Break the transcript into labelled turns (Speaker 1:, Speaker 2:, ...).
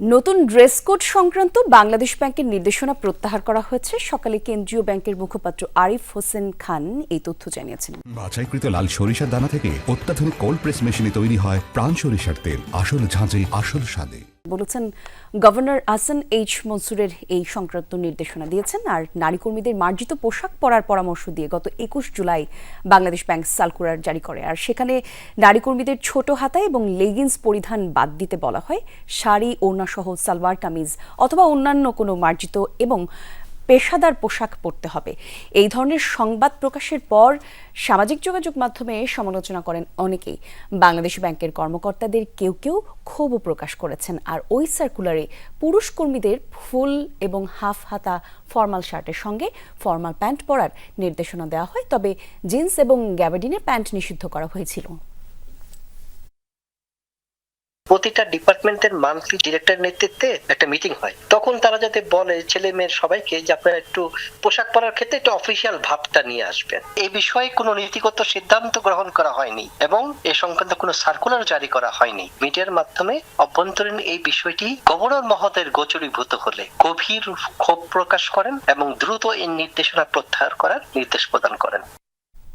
Speaker 1: নতুন dress code সংক্রান্ত বাংলাদেশ ব্যাংকের নির্দেশনা প্রত্যাহার করা হয়েছে। সকালে কেন্দ্রীয় ব্যাংকের মুখপাত্র আরিফ হোসেন খান এই তথ্য জানিয়েছেন।
Speaker 2: বাছাইকৃত লাল সরিষার দানা থেকে অত্যাধুনিক কোল্ড প্রেস মেশিনে তৈরি হয় প্রাণ সরিষার তেল। আসল ঝাঁঝে, আসল স্বাদে।
Speaker 1: বলেছেন গভর্নর আসান এইচ মনসুরের এই সংক্রান্ত নির্দেশনা দিয়েছেন। আর নারী কর্মীদের মার্জিত পোশাক পরার পরামর্শ দিয়ে গত একুশ জুলাই বাংলাদেশ ব্যাংক সালকুরার জারি করে। আর সেখানে নারী কর্মীদের ছোট হাতা এবং লেগিংস পরিধান বাদ দিতে বলা হয়। শাড়ি, ওড়না সহ সালোয়ার, কামিজ অথবা অন্যান্য কোনো মার্জিত এবং পেশাদার পোশাক পরতে হবে। এই ধরনের সংবাদ প্রকাশের পর সামাজিক যোগাযোগ মাধ্যমে সমালোচনা করেন অনেকেই। বাংলাদেশ ব্যাংকের কর্মকর্তাদের কেউ কেউ ক্ষোভও প্রকাশ করেছেন। আর ওই সার্কুলারে পুরুষ কর্মীদের ফুল এবং হাফ হাতা ফর্মাল শার্টের সঙ্গে ফর্মাল প্যান্ট পরার নির্দেশনা দেওয়া হয়। তবে জিন্স এবং গ্যাবার্ডিনের প্যান্ট নিষিদ্ধ করা হয়েছিল।
Speaker 3: প্রতিটা ডিপার্টমেন্টের মান্থলি ডিরেক্টর নেতৃত্বে একটা মিটিং হয়। তখন তারা যাতে বলে ছেলে মেয়ের সবাইকে যে আপনারা একটু পোশাক পরার ক্ষেত্রে একটু অফিসিয়াল ভাবটা নিয়ে আসবেন। এই বিষয়ে কোনো নীতিগত সিদ্ধান্ত গ্রহণ করা হয়নি এবং এ সংক্রান্ত কোনো সার্কুলার জারি করা হয়নি। মিডিয়ার মাধ্যমে অভ্যন্তরীণ এই বিষয়টি গভর্নর মহোদয়ের গোচরীভূত হলে গভীর ক্ষোভ প্রকাশ করেন এবং দ্রুত এই নির্দেশনা প্রত্যাহার করার নির্দেশ প্রদান করেন।